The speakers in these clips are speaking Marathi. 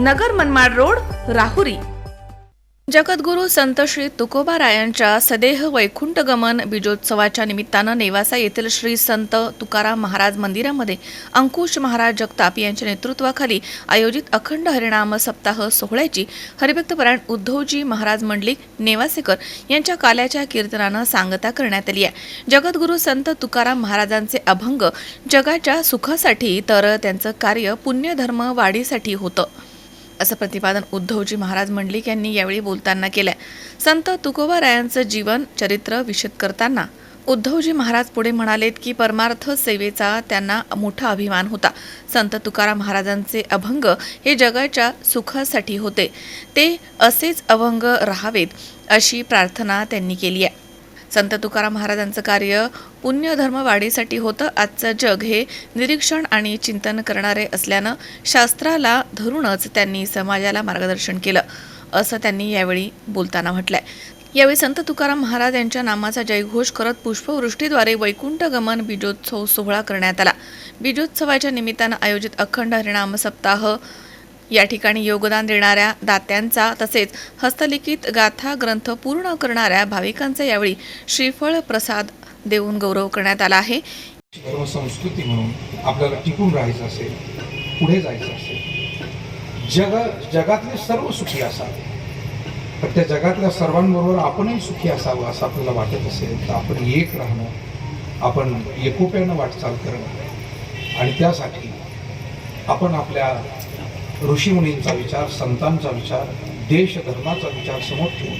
नगर मनमाड रोड राहुरी. जगद्गुरू संत श्री तुकोबारायांच्या सदेह वैकुंठ गमन बीजोत्सवाच्या निमित्तानं नेवासा येथील श्री संत तुकाराम महाराज मंदिरामध्ये अंकुश महाराज जगताप यांच्या नेतृत्वाखाली आयोजित अखंड हरिणाम सप्ताह सोहळ्याची हरिभक्तपरायण उद्धवजी महाराज मंडलिक नेवासेकर यांच्या काल्याच्या कीर्तनानं सांगता करण्यात आली आहे. जगद्गुरू संत तुकाराम महाराजांचे अभंग जगाच्या सुखासाठी तर त्यांचं कार्य पुण्यधर्म वाढीसाठी होतं. असं प्रतिपादन उद्धवजी महाराज मंडलिक यांनी यावेळी बोलताना केलंय. संत तुकोबारायांचं जीवन चरित्र विशद करताना उद्धवजी महाराज पुढे म्हणालेत की परमार्थ सेवेचा त्यांना मोठा अभिमान होता. संत तुकाराम महाराजांचे अभंग हे जगाच्या सुखासाठी होते. ते असेच अभंग राहावेत अशी प्रार्थना त्यांनी केली आहे. संत तुकाराम महाराजांचं कार्य पुण्यधर्म वाढीसाठी होतं. आजचं जग हे निरीक्षण आणि चिंतन करणारे असल्यानं शास्त्राला धरूनच त्यांनी समाजाला मार्गदर्शन केलं असं त्यांनी यावेळी बोलताना म्हटलंय. यावेळी संत तुकाराम महाराज यांच्या नामाचा जयघोष करत पुष्पवृष्टीद्वारे वैकुंठ गमन बीजोत्सव सोहळा करण्यात आला. बीजोत्सवाच्या निमित्तानं आयोजित अखंड हरिणाम सप्ताह या ठिकाणी योगदान देणाऱ्या दात्यांचा तसेच हस्तलिखित गाथा ग्रंथ पूर्ण करणाऱ्या भाविकांचा यावेळी श्रीफळ प्रसाद देऊन गौरव करण्यात आला आहे. संस्कृती म्हणून आपल्याला टिकून राहायचं असेल पुढे जायचं असेल जग जगातले सर्व सुखी असावे. पण त्या जगातल्या सर्वांबरोबर आपणही सुखी असावं असं आपल्याला वाटत असेल तर आपण एक राहणं आपण एकोप्यानं वाटचाल करणं. आणि त्यासाठी आपण आपल्या ऋषीमुनींचा विचार संतांचा विचार देश धर्माचा विचार समोर ठेवून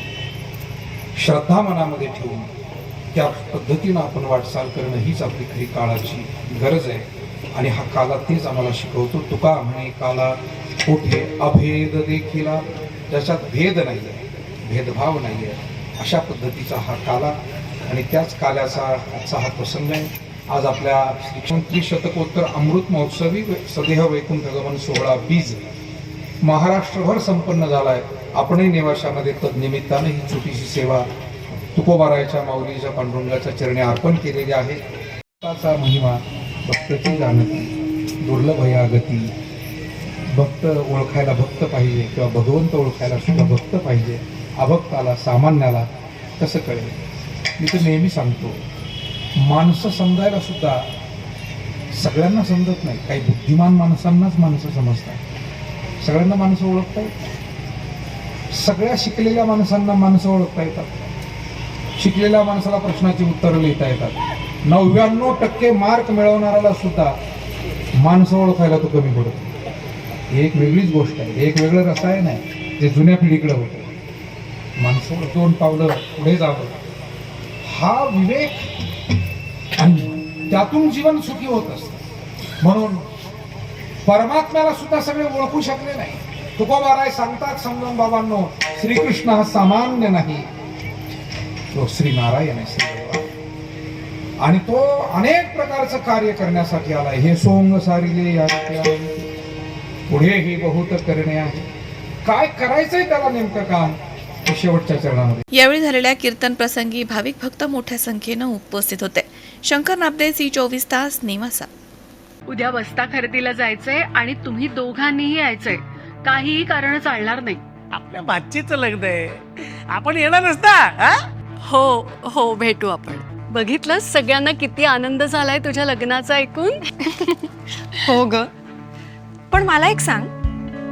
श्रद्धा मनामध्ये ठेवून त्या पद्धतीनं आपण वाटचाल करणं हीच आपली खरी काळाची गरज आहे. आणि हा काला तेच आम्हाला शिकवतो. तुका म्हणे काला कुठे अभेद देखीला ज्याच्यात भेद नाही आहे भेदभाव नाही आहे अशा पद्धतीचा हा काला आणि त्याच काल्याचा आजचा हा प्रसंग आहे. आज आपल्या शिक्षण त्रिशतकोत्तर अमृत महोत्सवी सदेह वैकुंठ गमन सोहळा बीज महाराष्ट्रभर संपन्न झाला आहे आपणही नेवाशामध्ये तदनिमित्तानं ही छोटीशी सेवा तुकोबारायच्या माऊलीच्या पांडुरंगाच्या चरणी अर्पण केलेली आहे. भक्ताचा महिमा भक्तची जाणती दुर्लभ या गती. भक्त ओळखायला भक्त पाहिजे किंवा भगवंत ओळखायला सुद्धा भक्त पाहिजे. अभक्ताला सामान्याला कसं कळेल? मी तर नेहमी सांगतो माणसं समजायला सुद्धा सगळ्यांना समजत नाही. काही बुद्धिमान माणसांनाच माणसं समजतात. सगळ्यांना माणसं ओळखता येतात सगळ्या शिकलेल्या माणसांना माणसं ओळखता येतात. शिकलेल्या माणसाला प्रश्नाची उत्तरं लिहिता येतात. नव्याण्णव टक्के मार्क मिळवणाऱ्याला सुद्धा माणसं ओळखायला तो कमी पडतो. ही एक वेगळीच गोष्ट आहे. हे एक वेगळं रसायन आहे. जे जुन्या पिढीकडे होतं. माणसं दोन पावलं पुढे जावं. हा विवेक आणि त्यातून जीवन सुखी होत असतं. म्हणून परमात्म्याला सुद्धा सगळे ओळखू शकले नाही. तुकोबाराय सांगतात समजून बाबांनो श्रीकृष्ण हा सामान्य नाही. तो श्री नारायण आहे श्री आणि तो अनेक प्रकारचं कार्य करण्यासाठी आला हे सोंग सारिले या पुढे हे बहुत करणे आहे. काय करायचंय त्याला नेमकं काम? शेवटच्या चरणामध्ये. यावेळी झालेल्या कीर्तन प्रसंगी भाविक भक्त मोठ्या संख्येनं उपस्थित होते. शंकर नाबदे सी चोवीस तास निवासा. उद्या बस्ता खरेदीला जायचंय आणि तुम्ही दोघांनीही यायचंय. काहीही कारण चालणार नाही. आपल्या भाचीचं लग्न आहे. आपण येणारच ना हा? हो हो भेटू आपण. बघितलं सगळ्यांना किती आनंद झालाय तुझ्या लग्नाचा ऐकून? हो ग. पण मला एक सांग.